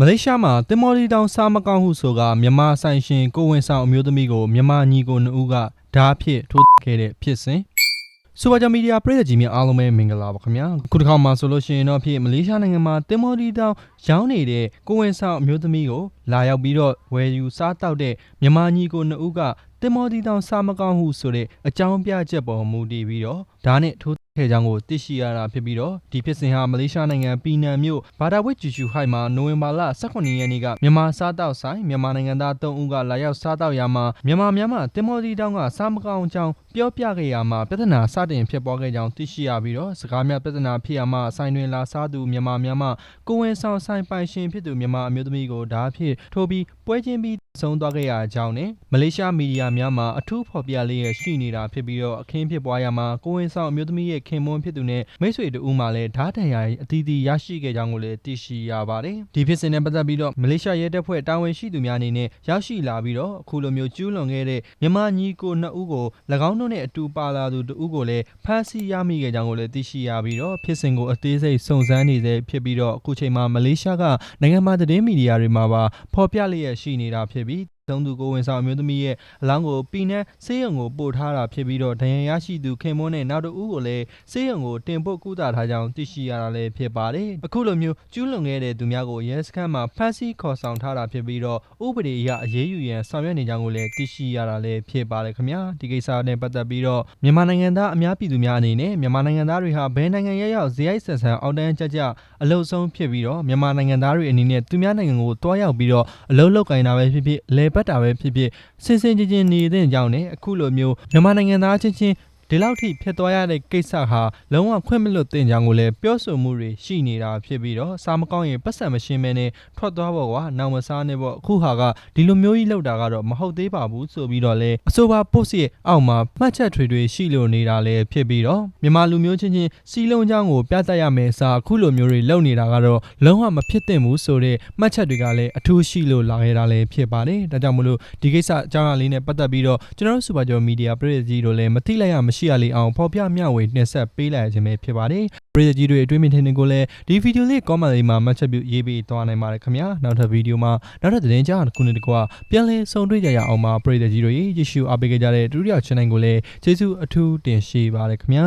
မလေးရှားမှာတင်မော်လီတောင်စားမကောင်းဟုဆိုကမြန်မာဆိုင်ရှင်ကိုဝင်ဆောင်အမျိုးသမီးကိုမြန်မာညီကိုနှစ်ဦးကဓာတ်ဖြစ်ထိုးခဲ့တဲ့ဖြစ်စဉ်စူပါဂျာမီဒီယာပြည်သူကြီးများအားလုံးပဲမင်္ဂလာပါခင်ဗျာခုတစ်ခါမှဆိုလို့ရှိရင်တော့ဖြစ်မလေးရှားနိုင်ငံမှာတင်မော်လီတောင်ရောင်းနေတဲ့ကိုဝင်ဆောင်အမျိုးသမီးကိုလာရောက်ပြီးတော့ဝယ်ယူစားတောက်တဲ့မြန်မာညီကိုနှစ်ဦးကတင်မော်လီတောင်စားမကောင်းဟုဆိုတဲ့အကြောင်းပြချက်ပေါ်မူတည်ပြီးတော့ဓာတ်နဲ့ထိုး ခဲ့ကြောင်းကိုသိရှိရတာဖြစ်ပြီးတော့ဒီဖြစ်စဉ်ဟာမလေးရှားနိုင်ငံပီနန်မြို့ဘာဒါဝစ်ဂျူဂျူဟိုက်မှာနိုဝင်ဘာလ18ရက်နေ့ကမြန်မာစားတောက်ဆိုင်မြန်မာနိုင်ငံသား3ဦးကလာရောက်စားတောက်ရမှာမြန်မာများမှတင်မော်ဒီတောင်းကစားမကောင်းကြောင်းပြောပြခဲ့ရမှာပြဿနာစတင်ဖြစ်ပေါ်ခဲ့ကြောင်းသိရှိရပြီးတော့စကားများပြဿနာဖြစ်ရမှာဆိုင်တွင်လာစားသူမြန်မာများမှကိုဝင်ဆောင်ဆိုင်ပိုင်ရှင်ဖြစ်သူမြန်မာအမျိုးသမီးကိုဓာတ်ဖြစ်ထိုးပြီးပွဲချင်းပြီးဆုံးသွားခဲ့ရကြောင်းနဲ့မလေးရှားမီဒီယာများမှာအထူးဖော်ပြလေးရရှိနေတာဖြစ်ပြီးတော့အခင်းဖြစ်ပွားရမှာကိုဝင်ဆောင်အမျိုးသမီးရဲ့ခင်မွန်းဖြစ်သူနဲ့မိတ်ဆွေတို့ဦးမှလည်းဓာတ်တန်ရာအသီးသီးရရှိခဲ့ကြောင်းကိုလည်းသိရှိရပါတယ်ဒီဖြစ်စဉ်နဲ့ပတ်သက်ပြီးတော့မလေးရှားရဲတပ်ဖွဲ့တာဝန်ရှိသူများအနေနဲ့ရောက်ရှိလာပြီးတော့အခုလိုမျိုးကျူးလွန်ခဲ့တဲ့မြန်မာညီကိုနှစ်ဦးကို၎င်းတို့နဲ့အတူပါလာသူတို့ဦးကိုလည်းဖမ်းဆီးရမိခဲ့ကြောင်းကိုလည်းသိရှိရပြီးတော့ဖြစ်စဉ်ကိုအသေးစိတ်စုံစမ်းနေသေးဖြစ်ပြီးတော့အခုချိန်မှာမလေးရှားကနိုင်ငံမှာသတင်းမီဒီယာတွေမှာပါဖော်ပြလျက်ရှိနေတာဖြစ်ပြီး သုံးသူကိုဝင်ဆောင်အမျိုးသမီးရဲ့အလောင်းကိုပီနန်းဆေးရုံကိုပို့ထားတာဖြစ်ပြီးတော့ဒဏ်ရာရရှိသူခင်မွန်းနဲ့နောက်တစ်ဦးကိုလည်းဆေးရုံကိုတင်ပို့ကုသထားကြောင်းသိရှိရတာလည်းဖြစ်ပါတယ်အခုလိုမျိုးကျူးလွန်ခဲ့တဲ့သူများကိုရဲစခန်းမှာဖမ်းဆီးခေါ်ဆောင်ထားတာဖြစ်ပြီးတော့ဥပဒေအရအရေးယူရန်ဆောင်ရွက်နေကြောင်းကိုလည်းသိရှိရတာလည်းဖြစ်ပါတယ်ခင်ဗျာဒီကိစ္စနဲ့ပတ်သက်ပြီးတော့မြန်မာနိုင်ငံသားအများပြည်သူများအနေနဲ့မြန်မာနိုင်ငံသားတွေဟာဘယ်နိုင်ငံရဲ့ရောက်ဇယိုက်ဆန်ဆန်အောက်တန်းကြကြအလုဆုံးဖြစ်ပြီးတော့မြန်မာနိုင်ငံသားတွေအနေနဲ့သူများနိုင်ငံကိုတွားရောက်ပြီးတော့အလုလုတ်ကင်တာပဲဖြစ်ဖြစ်လဲပတ်တာပဲဖြစ်ဖြစ်စင်စင်ချင်းချင်းနေတဲ့အကြောင်းနဲ့အခုလိုမျိုးမြန်မာနိုင်ငံသားချင်းချင်း ဒီလောက်ထိဖြစ်သွားရတဲ့ကိစ္စဟာလုံးဝခွင့်မလွတ်သင့်ကြောင်းကိုလည်းပြောဆိုမှုတွေရှိနေတာဖြစ်ပြီးတော့စားမကောင်းရင်ပတ်စံမရှင်းမဲနဲ့ထွက်သွားဖို့ကွာနောက်မစားနဲ့ပေါ့အခုဟာကဒီလိုမျိုးကြီးလောက်တာကတော့မဟုတ်သေးပါဘူးဆိုပြီးတော့လေအဆိုပါ post ရဲ့အောက်မှာမှတ်ချက်ထွေထွေရှိလို့နေတာလည်းဖြစ်ပြီးတော့မြန်မာလူမျိုးချင်းချင်းစီလုံးချောင်းကိုပြသရမယ်စာအခုလိုမျိုးတွေလုပ်နေတာကတော့လုံးဝမဖြစ်သင့်ဘူးဆိုတဲ့မှတ်ချက်တွေကလည်းအထူးရှိလို့လာခဲ့တာလည်းဖြစ်ပါတယ်ဒါကြောင့်မလို့ဒီကိစ္စအကြောင်းအရာလေးနဲ့ပတ်သက်ပြီးတော့ကျွန်တော်တို့စူပါဂျော်မီဒီယာပြည်ကြီးတို့လည်းမသိလိုက်ရမရှိရလေအောင်ဖော်ပြမျှဝေနှက်ဆက်ပေးလိုက်ခြင်းပဲဖြစ်ပါတယ်ပြည်ကြီးတွေအတွင်းမြင်ထင်တွေကိုလည်းဒီဗီဒီယိုလေး comment လေးမှာမှတ်ချက်ပြုရေးပေးသွားနိုင်ပါတယ်ခင်ဗျာနောက်ထပ်ဗီဒီယိုမှာနောက်ထပ်သတင်းကြားတစ်ခုနဲ့တကွာပြန်လည်ဆုံတွေ့ကြရအောင်ပါပြည်ကြီးတွေရေရှုအားပေးကြတဲ့ဒုတိယ channel ကိုလည်းကျေးဇူးအထူးတင်ရှိပါတယ်ခင်ဗျာ